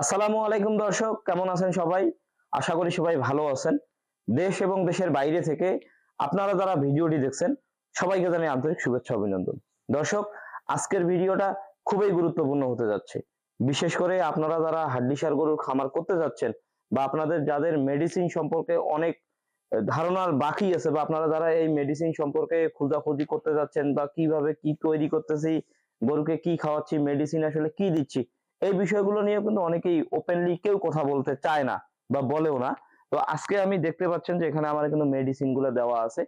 আসসালামু আলাইকুম দর্শক, কেমন আছেন সবাই? আশা করি সবাই ভালো আছেন। দেশ এবং দেশের বাইরে থেকে আপনারা যারা ভিডিওটি দেখছেন, সবাইকে জানাই আন্তরিক শুভেচ্ছা, অভিনন্দন। দর্শক, আজকের ভিডিওটা খুবই গুরুত্বপূর্ণ হতে যাচ্ছে। বিশেষ করে আপনারা যারা হাড্ডিসার গরুর খামার করতে যাচ্ছেন বা আপনাদের যাদের মেডিসিন সম্পর্কে অনেক ধারণার বাকি আছে বা আপনারা যারা এই মেডিসিন সম্পর্কে খোঁজাখুঁজি করতে যাচ্ছেন বা কীভাবে কি তৈরি করতেছি, গরুকে কি খাওয়াচ্ছি মেডিসিন আসলে কি দিচ্ছি এই বিষয়গুলো নিয়ে কিন্তু অনেকেই ওপেনলি কেউ কথা বলতে চায় না বা বলেও না। তো আজকে আমি দেখতে পাচ্ছেন যে এখানে আমার কিন্তু মেডিসিনগুলো দেওয়া আছে।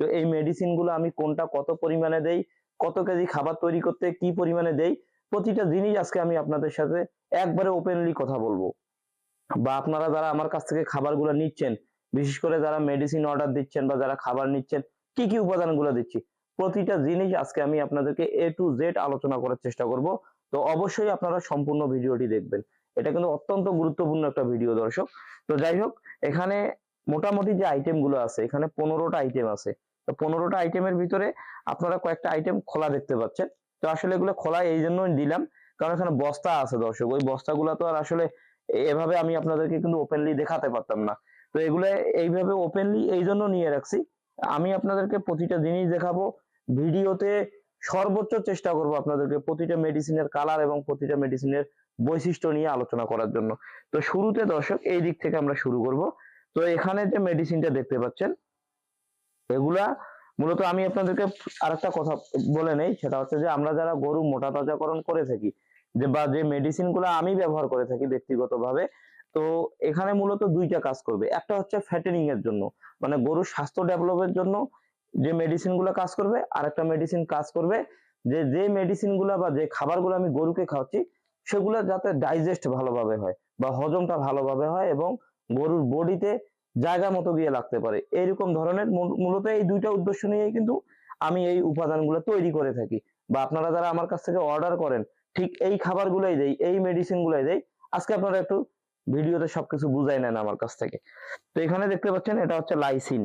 তো এই মেডিসিনগুলো আমি কোনটা কত পরিমাণে দেই, কত কেজি খাবার তৈরি করতে কি পরিমাণে দেই, প্রতিটা জিনিস আজকে আমি আপনাদের সাথে একবারে ওপেনলি কথা বলব। বা আপনারা যারা আমার কাছ থেকে খাবারগুলো নিচ্ছেন, বিশেষ করে যারা মেডিসিন অর্ডার দিচ্ছেন বা যারা খাবার নিচ্ছেন, কি কি উপাদানগুলো দিচ্ছি, প্রতিটা জিনিস আজকে আমি আপনাদেরকে এ টু জেড আলোচনা করার চেষ্টা করব। তো অবশ্যই আপনারা সম্পূর্ণ ভিডিওটি দেখবেন। এটা কিন্তু অত্যন্ত গুরুত্বপূর্ণ একটা ভিডিও দর্শক। তো যাই হোক, এখানে মোটামুটি যে আইটেমগুলো আছে, এখানে পনেরোটা আইটেম আছে। তো পনেরোটা আইটেমের ভিতরে আপনারা কয়েকটা আইটেম খোলা দেখতে পাচ্ছেন। তো আসলে এগুলো খোলা এই জন্যই দিলাম, কারণ এখানে বস্তা আছে দর্শক। ওই বস্তাগুলো তো আর আসলে এভাবে আমি আপনাদেরকে কিন্তু ওপেনলি দেখাতে পারতাম না। তো এগুলো এইভাবে ওপেনলি এই জন্য নিয়ে রাখছি। আমি আপনাদেরকে প্রতিটা জিনিস দেখাবো। ভিডিওতে সর্বোচ্চ চেষ্টা করব আপনাদেরকে প্রতিটা মেডিসিনের কালার এবং প্রতিটা মেডিসিনের বৈশিষ্ট্য নিয়ে আলোচনা করার জন্য। তো শুরুতে দর্শক, এই দিক থেকে আমরা শুরু করব। তো এখানে যে মেডিসিনটা দেখতে পাচ্ছেন, এগুলা মূলত আমি আপনাদেরকে আরেকটা কথা বলে নেই, সেটা হচ্ছে যে আমরা যারা গরু মোটা তাজাকরণ করে থাকি, যে বা যে মেডিসিনগুলো আমি ব্যবহার করে থাকি ব্যক্তিগতভাবে, তো এখানে মূলত দুইটা কাজ করবে। একটা হচ্ছে ফ্যাটেনিং এর জন্য মানে গরুর স্বাস্থ্য ডেভেলপের জন্য যে মেডিসিনগুলো কাজ করবে আর একটা মেডিসিন কাজ করবে, যে যে মেডিসিনগুলা বা যে খাবারগুলো আমি গরুকে খাওয়াচ্ছি, সেগুলো যাতে ডাইজেস্ট ভালোভাবে হয় বা হজমটা ভালোভাবে হয় এবং গরুর বডিতে জায়গা মতো গিয়ে লাগতে পারে। এইরকম ধরনের মূলত এই দুইটা উদ্দেশ্য নিয়েই কিন্তু আমি এই উপাদানগুলো তৈরি করে থাকি। বা আপনারা যারা আমার কাছ থেকে অর্ডার করেন, ঠিক এই খাবারগুলোই দেই, এই মেডিসিন গুলাই দেই, আজকে আপনারা একটু ভিডিওতে সবকিছু বুঝাই নেন আমার কাছ থেকে। তো এখানে দেখতে পাচ্ছেন, এটা হচ্ছে লাইসিন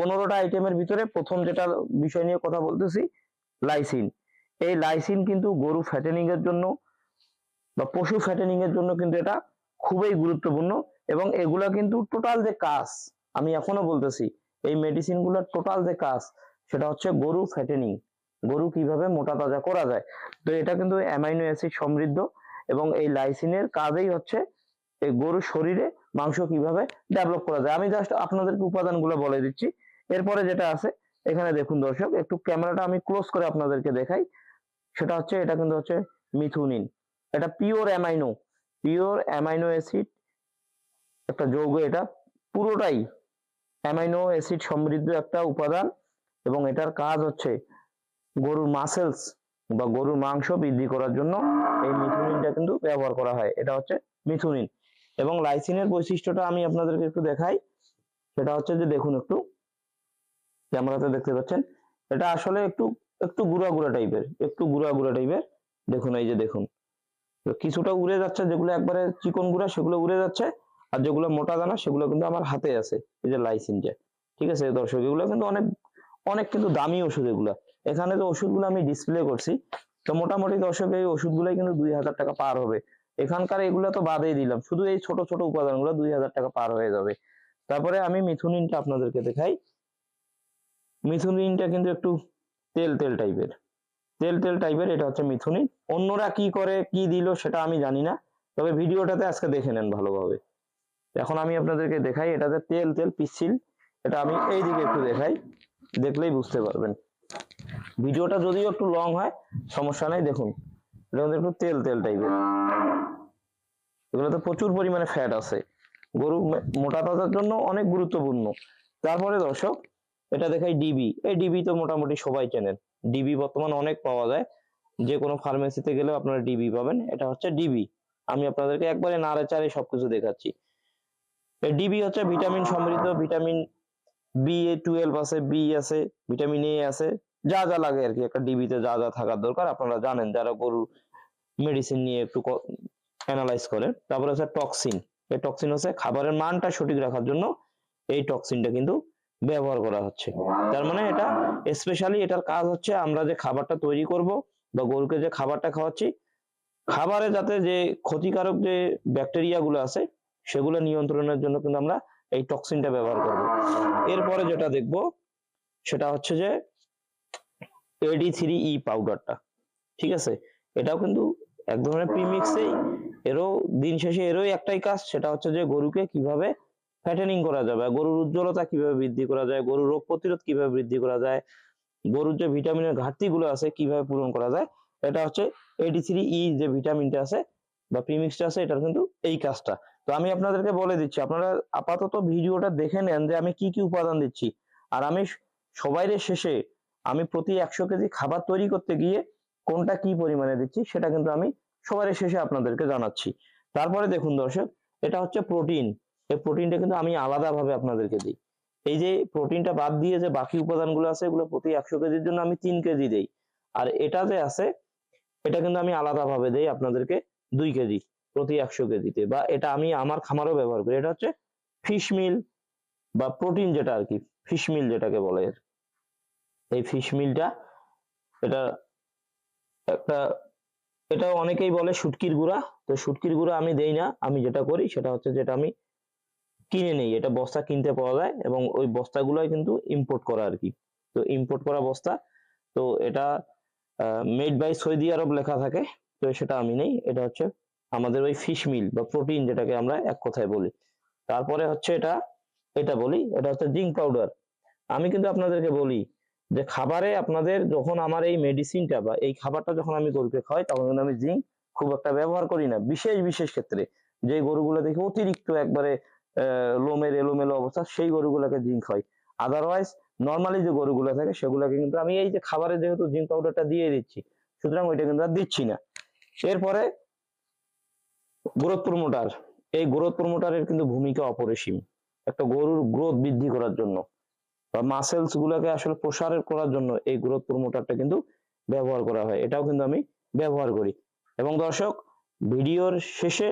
পনেরোটা আইটেমের ভিতরে প্রথম যেটা বিষয় নিয়ে কথা বলতেছি লাইসিন এই লাইসিন কিন্তু গরু ফ্যাটেনিং এর জন্য বা পশু ফ্যাটেনিং এর জন্য কিন্তু এটা খুবই গুরুত্বপূর্ণ এবং এগুলা কিন্তু টোটাল যে কাজ, আমি এখনও বলতেছি, এই মেডিসিনগুলোর টোটাল যে কাজ, সেটা হচ্ছে গরু ফ্যাটেনিং গরু কীভাবে মোটা তাজা করা যায়। তো এটা কিন্তু অ্যামাইনো অ্যাসিড সমৃদ্ধ এবং এই লাইসিনের কাজেই হচ্ছে এই গরুর শরীরে মাংস কীভাবে ডেভেলপ করা যায়। আমি জাস্ট আপনাদেরকে উপাদানগুলো বলে দিচ্ছি। এরপরে যেটা আছে, এখানে দেখুন দর্শক, একটু ক্যামেরাটা আমি ক্লোজ করে আপনাদেরকে দেখাই। সেটা হচ্ছে, এটা কিন্তু হচ্ছে মিথুনিন। এটা pure amino pure amino acid, একটা যৌগ এটা, পুরোটাই অ্যামাইনো অ্যাসিড সমৃদ্ধ একটা উপাদান এবং এটার কাজ হচ্ছে গরুর মাসেলস বা গরুর মাংস বৃদ্ধি করার জন্য এই মিথুনিনটা কিন্তু ব্যবহার করা হয়। এটা হচ্ছে মিথুনিন। এবং লাইসিনের বৈশিষ্ট্যটা আমি আপনাদেরকে একটু দেখাই। সেটা হচ্ছে যে দেখুন একটু ক্যামেরাতে দেখতে পাচ্ছেন, এটা আসলে একটু একটু গুড়া গুড়া টাইপের একটু গুড়া গুড়া টাইপের দেখুন, এই যে দেখুন। কিছুটা উড়ে যাচ্ছে, যেগুলো একবারে চিকন গুঁড়া, সেগুলো উড়ে যাচ্ছে। আর যেগুলো মোটা দানা, সেগুলো কিন্তু আমার হাতে আছে, এই যে লাইসিনটা ঠিক আছে, দর্শক, এগুলো কিন্তু অনেক অনেক কিন্তু দামি ওষুধ এগুলা। এখানে যে ওষুধগুলো আমি ডিসপ্লে করছি, তো মোটামুটি দর্শক, এই ওষুধগুলাই কিন্তু দুই হাজার টাকা পার হবে। এখানকার এগুলো তো বাদেই দিলাম, শুধু এই ছোট ছোট উপাদানগুলো দুই হাজার টাকা পার হয়ে যাবে। তারপরে আমি মিথুনিনটা আপনাদেরকে দেখাই। মিথুনিনটা কিন্তু একটু তেল তেল টাইপের। তেল তেল টাইপের, এটা হচ্ছে মিথুনিন। অন্যরা কি করে, কি দিল সেটা আমি জানি না, তবে ভিডিওটাতে আজকে দেখে নেন ভালোভাবে। এখন আমি আপনাদেরকে দেখাই, এটাতে তেল তেল পিচ্ছিল, এটা আমি এই দিকে একটু দেখাই, দেখলেই বুঝতে পারবেন। ভিডিওটা যদিও একটু লং হয়, সমস্যা নাই, দেখুন। এটা কিন্তু একটু তেল তেল টাইপের। এগুলোতে প্রচুর পরিমাণে ফ্যাট আছে। গরু মোটা তাজার জন্য অনেক গুরুত্বপূর্ণ। তারপরে দর্শক এটা দেখাই ডিবি এই ডিবি তো মোটামুটি সবাই চেনেন। ডিবি বর্তমানে অনেক পাওয়া যায়। যে কোনো ফার্মেসিতে গেলেও আপনারা ডিবি পাবেন। এটা হচ্ছে ডিবি আমি আপনাদেরকে একবারে নাড়ে চাড়ে সবকিছু দেখাচ্ছি। ডিবি হচ্ছে ভিটামিন সমৃদ্ধ ভিটামিন বি এ টুয়েলভ আছে বি আছে ভিটামিন এ আছে। যা যা লাগে আর কি, একটা ডিবিতে যা যা থাকার দরকার। আপনারা জানেন যারা গরুর মেডিসিন নিয়ে একটু অ্যানালাইজ করেন, তারপরে হচ্ছে টক্সিন এই টক্সিন হচ্ছে খাবারের মানটা সঠিক রাখার জন্য এই টক্সিনটা কিন্তু ব্যবহার করা হচ্ছে। তার মানে এটা স্পেশালি এটার কাজ হচ্ছে আমরা যে খাবারটা তৈরি করব বা গরুকে যে খাবারটা খাওয়াচ্ছি, খাবারে যাতে যে ক্ষতিকারক যে ব্যাকটেরিয়া গুলো আছে, সেগুলো নিয়ন্ত্রণের জন্য কিন্তু আমরা এই টক্সিনটা ব্যবহার করব। এরপরে যেটা দেখব, সেটা হচ্ছে যে এডি থ্রি ই পাউডারটা ঠিক আছে? এটাও কিন্তু এক ধরনের প্রিমিক্সেই এরও দিন শেষে এরও একটাই কাজ, সেটা হচ্ছে যে গরুকে কীভাবে ফ্যাটেনিং করা যাবে গরুর উজ্জ্বলতা কীভাবে বৃদ্ধি করা যায়, গরুর রোগ প্রতিরোধ কীভাবে বৃদ্ধি করা যায়, গরুর যে ভিটামিনের ঘাটতিগুলো আছে কীভাবে পূরণ করা যায়, এটা হচ্ছে এডি থ্রি ই যে ভিটামিনটা আছে বা প্রিমিক্সটা আছে, এটার কিন্তু এই কাজটা। তো আমি আপনাদেরকে বলে দিচ্ছি, আপনারা আপাতত ভিডিওটা দেখে নেন যে আমি কি কি উপাদান দিচ্ছি। আর আমি সবাইয়ের শেষে আমি প্রতি একশো কেজি খাবার তৈরি করতে গিয়ে কোনটা কি পরিমাণে দিচ্ছি, সেটা কিন্তু আমি সবার শেষে আপনাদেরকে জানাচ্ছি। তারপরে দেখুন দর্শক, এটা হচ্ছে প্রোটিন। এই প্রোটিনটা কিন্তু আমি আলাদাভাবে আপনাদেরকে দিই। এই যে প্রোটিনটা বাদ দিয়ে যে বাকি উপাদানগুলো আছে, এগুলো প্রতি একশো কেজির জন্য আমি তিন কেজি দেই। আর এটা যে আছে, এটা কিন্তু আমি আলাদাভাবে দেই আপনাদেরকে দুই কেজি, প্রতি একশো কেজিতে। বা এটা আমি আমার খামারও ব্যবহার করি। এটা হচ্ছে ফিশ মিল বা প্রোটিন যেটা আর কি ফিশ মিল যেটাকে বলে। এই ফিশ মিলটা এটা একটা, এটা অনেকেই বলে শুটকির গুঁড়া। তো শুটকির গুঁড়া আমি দেই না। আমি যেটা করি সেটা হচ্ছে যেটা আমি কিনে নেই, এটা বস্তা কিনতে পাওয়া যায় এবং ওই বস্তাগুলোই কিন্তু ইম্পোর্ট করা আর কি। তো ইম্পোর্ট করা বস্তা, তো এটা মেড বাই সৌদি আরব লেখা থাকে, তো সেটা আমি নেই, এটা হচ্ছে আমাদের ওই ফিশ মিল বা প্রোটিন যেটাকে আমরা এক কথায় বলি। তারপরে হচ্ছে এটা এটা বলি, এটা হচ্ছে জিঙ্ক পাউডার আমি কিন্তু আপনাদেরকে বলি যে খাবারে আপনাদের যখন আমার এই মেডিসিনটা বা এই খাবারটা যখন আমি গরুকে খাওয়াই, তখন কিন্তু আমি জিঙ্ক খুব একটা ব্যবহার করি না, বিশেষ বিশেষ ক্ষেত্রে। যে গরুগুলো দেখি অতিরিক্ত একবারে লোমের এলোমেলো অবস্থা, সেই গরুগুলোকে জিঙ্ক হয়। আদারওয়াইজ নর্মালি যে গরুগুলো থাকে, সেগুলোকে কিন্তু আমি এই যে খাবারে যেহেতু জিঙ্ক পাউডারটা দিয়ে দিচ্ছি, সুতরাং ওইটা কিন্তু আর দিচ্ছি না। এরপরে গ্রোথ প্রমোটার এই গ্রোথ প্রমোটারের কিন্তু ভূমিকা অপরিসীম। একটা গরুর গ্রোথ বৃদ্ধি করার জন্য বা মাসেলস গুলোকে আসলে প্রসার করার জন্য এই গ্রোথ প্রমোটারটা কিন্তু ব্যবহার করা হয়। এটাও কিন্তু আমি ব্যবহার করি। এবং দর্শক, ভিডিওর শেষে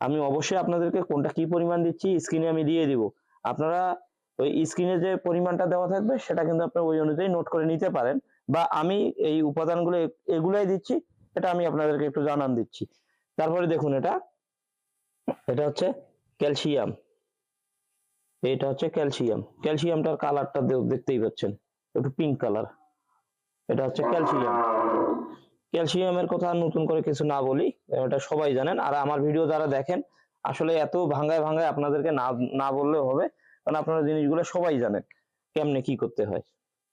আমি অবশ্যই আপনাদেরকে কোনটা কি পরিমাণ দিচ্ছি স্ক্রিনে আমি দিয়ে দিব। আপনারা ওই স্ক্রিনে যে পরিমাণটা দেওয়া থাকবে সেটা কিন্তু আপনারা ওই অনুযায়ী নোট করে নিতে পারেন বা আমি এই উপাদানগুলো এগুলাই দিচ্ছি, এটা আমি আপনাদেরকে একটু জানান দিচ্ছি। তারপরে দেখুন এটা এটা হচ্ছে ক্যালসিয়াম এটা হচ্ছে ক্যালসিয়াম ক্যালসিয়ামটার কালারটা দেখতেই পাচ্ছেন, একটু পিঙ্ক কালার এটা হচ্ছে ক্যালসিয়াম ক্যালসিয়ামের কথা নতুন করে কিছু না বলি এটা সবাই জানেন। আর আমার ভিডিও যারা দেখেন, আসলে এত ভাঙ্গায় ভাঙ্গায় আপনাদেরকে না না বললেও হবে, কারণ আপনারা জিনিসগুলো সবাই জানেন কেমনে কি করতে হয়।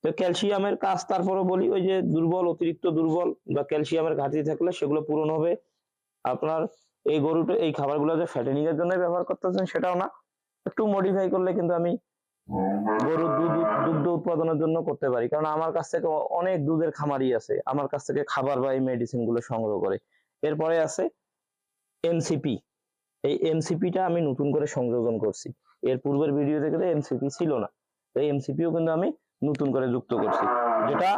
তো ক্যালসিয়ামের কাজ তারপরে বলি, ওই যে দুর্বল, অতিরিক্ত দুর্বল বা ক্যালসিয়ামের ঘাটতি থাকলে সেগুলো পূরণ হবে। আপনার এই গরুটা, এই খাবারগুলো যে ফ্যাটেনিং এর জন্য ব্যবহার করতেছেন সেটাও না। একটু মডিফাই করলে কিন্তু আমি গরুর দুধ দুগ্ধ উৎপাদনের জন্য করতে পারি। কারণ আমার কাছ থেকে অনেক দুধের খামারি আছে। আমার কাছ থেকে খাবার বা এই মেডিসিনগুলো সংগ্রহ করে। এরপরে আছে এমসিপি এই এমসিপিটা আমি নতুন করে সংযোজন করছি। এর পূর্বের ভিডিও দেখলে এমসিপি ছিল না। এই এমসিপিও কিন্তু আমি নতুন করে যুক্ত করছি। যেটা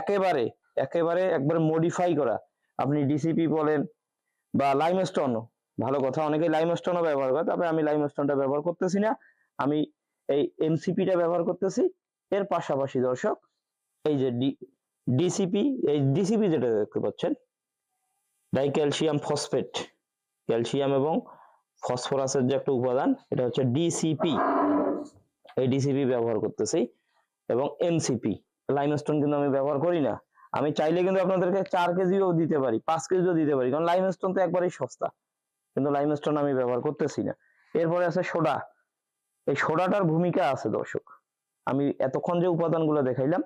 একেবারে একেবারে একবারে মডিফাই করা। আপনি ডিসিপি বলেন বা লাইমস্টোন ভালো কথা অনেকে লাইমস্টোনও ব্যবহার করে, তবে আমি লাইমস্টোনটা ব্যবহার করতেছি না। আমি এই এমসিপিটা ব্যবহার করতেছি। এর পাশাপাশি দর্শক, এই যে ডিসিপি এই ডিসিপি যেটা দেখতে পাচ্ছেন ডাইক্যালসিয়াম ফসফেট ক্যালসিয়াম এবং ফসফরাসের যে একটা উপাদান, এটা হচ্ছে ডিসিপি এই ডিসিপি ব্যবহার করতেছি এবং এমসিপি লাইমস্টোন কিন্তু আমি ব্যবহার করি না। আমি চাইলে কিন্তু আপনাদেরকে চার কেজিও দিতে পারি, পাঁচ কেজিও দিতে পারি, কারণ লাইমস্টোন তো একবারেই সস্তা, কিন্তু লাইমস্টোন আমি ব্যবহার করতেছি না। এরপরে আছে সোডা এই সোডাটার ভূমিকা আছে দর্শক। আমি এতক্ষণ যে উপাদানগুলো দেখাইলাম,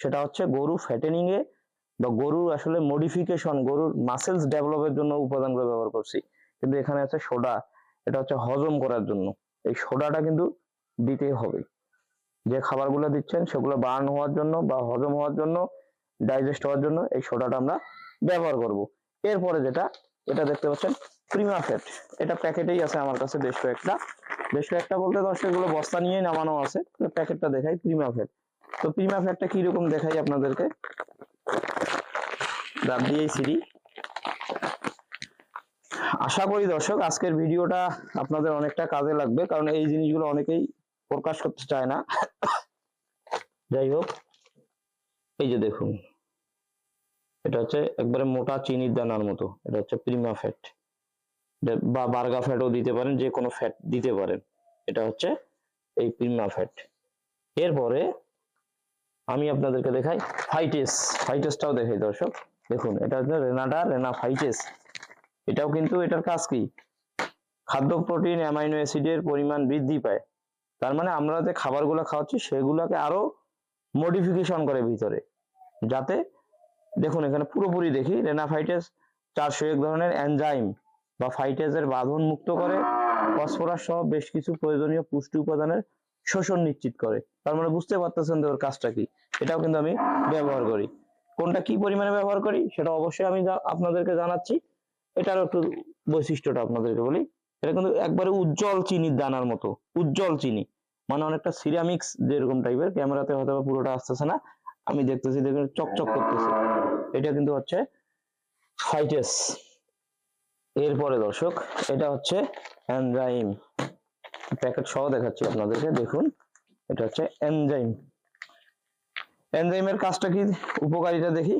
সেটা হচ্ছে গরু ফ্যাটেনিং এ বা গরুর আসলে মডিফিকেশন গরুর মাসেলস ডেভেলপের জন্য উপাদানগুলো ব্যবহার করছি। কিন্তু এখানে আছে সোডা, এটা হচ্ছে হজম করার জন্য। এই সোডাটা কিন্তু দিতে হবে। যে খাবারগুলো দিচ্ছেন, সেগুলো বার্ন হওয়ার জন্য বা হজম হওয়ার জন্য ডাইজেস্ট হওয়ার জন্য এই সোডাটা আমরা ব্যবহার করব। এরপরে যেটা এটা দেখতে পাচ্ছেন প্রিমাফেট এটা প্যাকেটেই আছে আমার কাছে বেশ কয়েকটা। বেশ কয়েকটা বলতে দর্শক এগুলো বস্তা নিয়েই নামানো আছে। প্যাকেটটা দেখাই ফ্যাট তো প্রিমাফেটটা কীরকম দেখাই আপনাদেরকে? দাব দিয়েই সিঁড়ি। আশা করি দর্শক, আজকের ভিডিওটা আপনাদের অনেকটা কাজে লাগবে, কারণ এই জিনিসগুলো অনেকেই প্রকাশ করতে চায় না। যাই হোক, এই যে দেখুন। এটা হচ্ছে একবারে মোটা চিনির দানার মতো। এটা হচ্ছে প্রিমা ফ্যাট বা বার্গা ফ্যাটও দিতে পারেন, যে কোনো ফ্যাট দিতে পারেন। এটা হচ্ছে এই প্রিমা ফ্যাট এরপরে আমি আপনাদেরকে দেখাই ফাইটেস ফাইটেসটাও দেখাই দর্শক। দেখুন, এটা হচ্ছে রেনাডা রেনা ফাইটেস এটাও কিন্তু এটার কাজ কি? খাদ্য প্রোটিন, অ্যামাইনো অ্যাসিডের পরিমাণ বৃদ্ধি পায়। তার মানে আমরা যে খাবারগুলো খাওয়াচ্ছি, সেগুলোকে আরও মডিফিকেশন করে ভিতরে। যাতে দেখুন, এখানে পুরোপুরি দেখি, রেনাফাইটেস চারশো এক ধরনের এনজাইম বা ফাইটেসের বাঁধন মুক্ত করে, ফসফরাস সহ বেশ কিছু প্রয়োজনীয় পুষ্টি উপাদানের শোষণ নিশ্চিত করে। তার মানে বুঝতে পারতেছেন ওর কাজটা কি? এটাও কিন্তু আমি ব্যবহার করি। কোনটা কি পরিমাণে ব্যবহার করি? সেটা অবশ্যই আমি আপনাদেরকে জানাচ্ছি। এটারও একটু বৈশিষ্ট্যটা আপনাদেরকে বলি। এটা কিন্তু একবারে উজ্জ্বল চিনির দানার মতো, উজ্জ্বল চিনি। মানে অনেকটা সিরামিক্স যেরকম টাইপের ক্যামেরাতে হয়তো পুরোটা আসতেছে না। আমি দেখতেছি, দেখুন, চকচক করতেছে। এটা কিন্তু হচ্ছে ফাইটেস। এরপরে দর্শক, এটা হচ্ছে এনজাইম। প্যাকেট সহ দেখাচ্ছি আপনাদেরকে, দেখুন। এটা হচ্ছে এনজাইম। এনজাইমের কাজটা কি? উপকারিতা দেখি।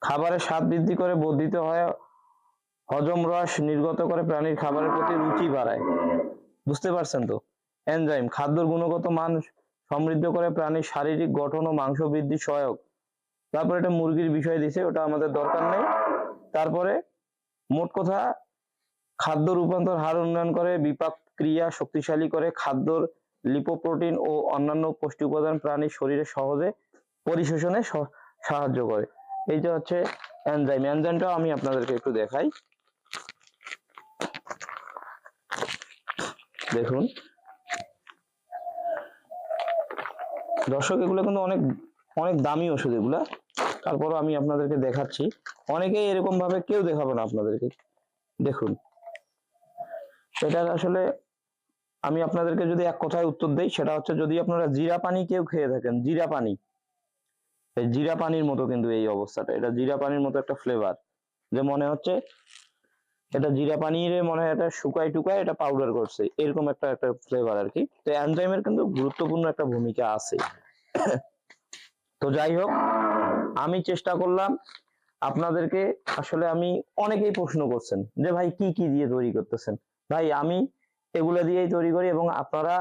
খাবারের স্বাদ বৃদ্ধি করে, বর্ধিত হয়, হজম রস নির্গত করে, প্রাণীর খাবারের প্রতি রুচি বাড়ায়। বুঝতে পারছেন তো? এনজাইম, খাদ্যর গুণগত মান সমৃদ্ধ করে প্রাণীর শারীরিক গঠন ও মাংস বৃদ্ধি সহায়ক। তারপরে এটা মুরগির বিষয় দিছে, ওটা আমাদের দরকার নেই। তারপরে মোট কথা, খাদ্য রূপান্তর হার উন্নয়ন করে, বিপাক ক্রিয়া শক্তিশালী করে, খাদ্যর লিপোপ্রোটিন ও অন্যান্য পুষ্টি উপাদান প্রাণীর শরীরে সহজে পরিশোষণে সাহায্য করে। এইটা হচ্ছে এনজাইম এনজাইমটাও আমি আপনাদেরকে একটু দেখাই। দেখুন। দর্শক, এগুলো কিন্তু অনেক অনেক দামি ওষুধ এগুলা। তারপরও আমি আপনাদেরকে দেখাচ্ছি। অনেকেই এরকম ভাবে কেউ দেখাবো না আপনাদেরকে। দেখুন। এটা আসলে আমি আপনাদেরকে যদি এক কথায় উত্তর দেই, সেটা হচ্ছে যদি আপনারা জিরা পানি কেউ খেয়ে থাকেন, জিরা পানি। জিরা পানির মতো কিন্তু এই অবস্থাটা। এটা জিরা পানির মতো একটা ফ্লেভার যে মনে হচ্ছে এটা জিরা পানির মনে হয় এটা শুকাই টুকাই এটা পাউডার করছে। এরকম একটা একটা ফ্লেভার আর কি তো এনজাইমের কিন্তু গুরুত্বপূর্ণ একটা ভূমিকা আছে। তো যাই হোক, আমি চেষ্টা করলাম আপনাদেরকে আসলে আমি অনেকেই প্রশ্ন করছেন যে, ভাই, কি কি দিয়ে তৈরি করতেছেন? ভাই, আমি এগুলো দিয়েই তৈরি করি এবং আপনারা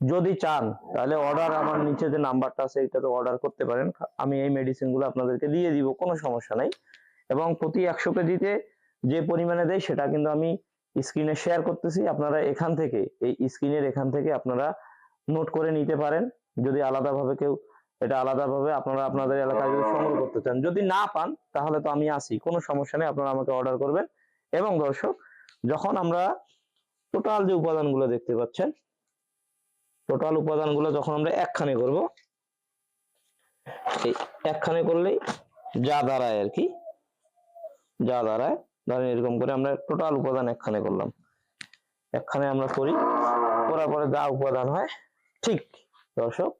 যদি চান, তাহলে অর্ডার আমার নিচে যে নাম্বারটা আছে, এটাতে অর্ডার করতে পারেন। আমি এই মেডিসিনগুলো আপনাদেরকে দিয়ে দিব, কোনো সমস্যা নাই। এবং প্রতি একশো কেজিতে যে পরিমাণে দেয় সেটা কিন্তু আমি স্ক্রিনে শেয়ার করতেছি। আপনারা এখান থেকে, এই স্ক্রিনের এখান থেকে আপনারা নোট করে নিতে পারেন। যদি আলাদাভাবে কেউ, এটা আলাদাভাবে আপনারা আপনাদের এলাকায় যদি সংগ্রহ করতে চান, যদি না পান, তাহলে তো আমি আসি কোনো সমস্যা নেই, আপনারা আমাকে অর্ডার করবেন। এবং দর্শক, যখন আমরা টোটাল যে উপাদানগুলো দেখতে পাচ্ছেন টোটাল উপাদানগুলো যখন আমরা একখানে করব, এই একখানে করলেই যা দাঁড়ায় আর কি, যা দাঁড়ায় ধরেন এরকম করে আমরা টোটাল উপাদান একখানে করলাম। একখানে আমরা করি, করার পরে যা উপাদান হয়, ঠিক, দর্শক,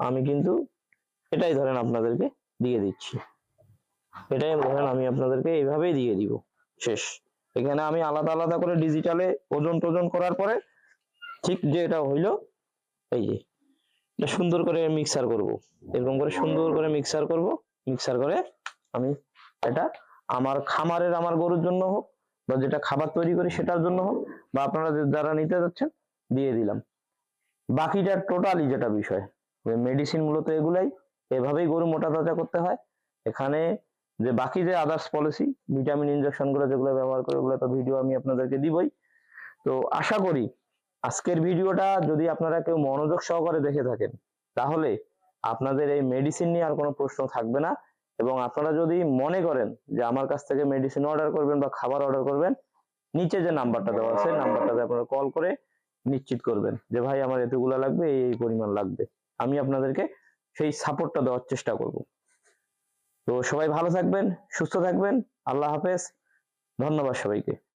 আমি কিন্তু এটাই ধরেন আপনাদেরকে দিয়ে দিচ্ছি। এটাই ধরেন আমি আপনাদেরকে এইভাবেই দিয়ে দিব, শেষ। এখানে আমি আলাদা আলাদা করে ডিজিটালে ওজন টোজন করার পরে, ঠিক যে এটা হইল, এই যে সুন্দর করে মিক্সার করব। এরকম করে সুন্দর করে মিক্সার করব মিক্সার করে আমি এটা আমার খামারের আমার গরুর জন্য হোক বা যেটা খাবার তৈরি করি সেটার জন্য হোক বা আপনারা যারা নিতে যাচ্ছেন, দিয়ে দিলাম। বাকিটা টোটালি যেটা বিষয় মেডিসিন মূলত এগুলাই, এভাবেই গরু মোটা তাজা করতে হয়। এখানে যে বাকি যে আদার্স পলিসি ভিটামিন ইনজেকশনগুলো যেগুলো ব্যবহার করে, ওগুলো তো ভিডিও আমি আপনাদেরকে দিবই। তো আশা করি আজকের ভিডিওটা যদি আপনারা কেউ মনোযোগ সহকারে দেখে থাকেন, তাহলে আপনাদের এই মেডিসিন নিয়ে আর কোনো প্রশ্ন থাকবে না। এবং আপনারা যদি মনে করেন যে আমার কাছ থেকে মেডিসিন অর্ডার করবেন বা খাবার অর্ডার করবেন, নিচে যে নাম্বারটা দেওয়া আছে নাম্বারটাতে আপনারা কল করে নিশ্চিত করবেন যে ভাই আমার এতগুলো লাগবে, এই পরিমাণ লাগবে। আমি আপনাদেরকে সেই সাপোর্টটা দেওয়ার চেষ্টা করব। তো সবাই ভালো থাকবেন, সুস্থ থাকবেন, আল্লাহ হাফেজ, ধন্যবাদ সবাইকে।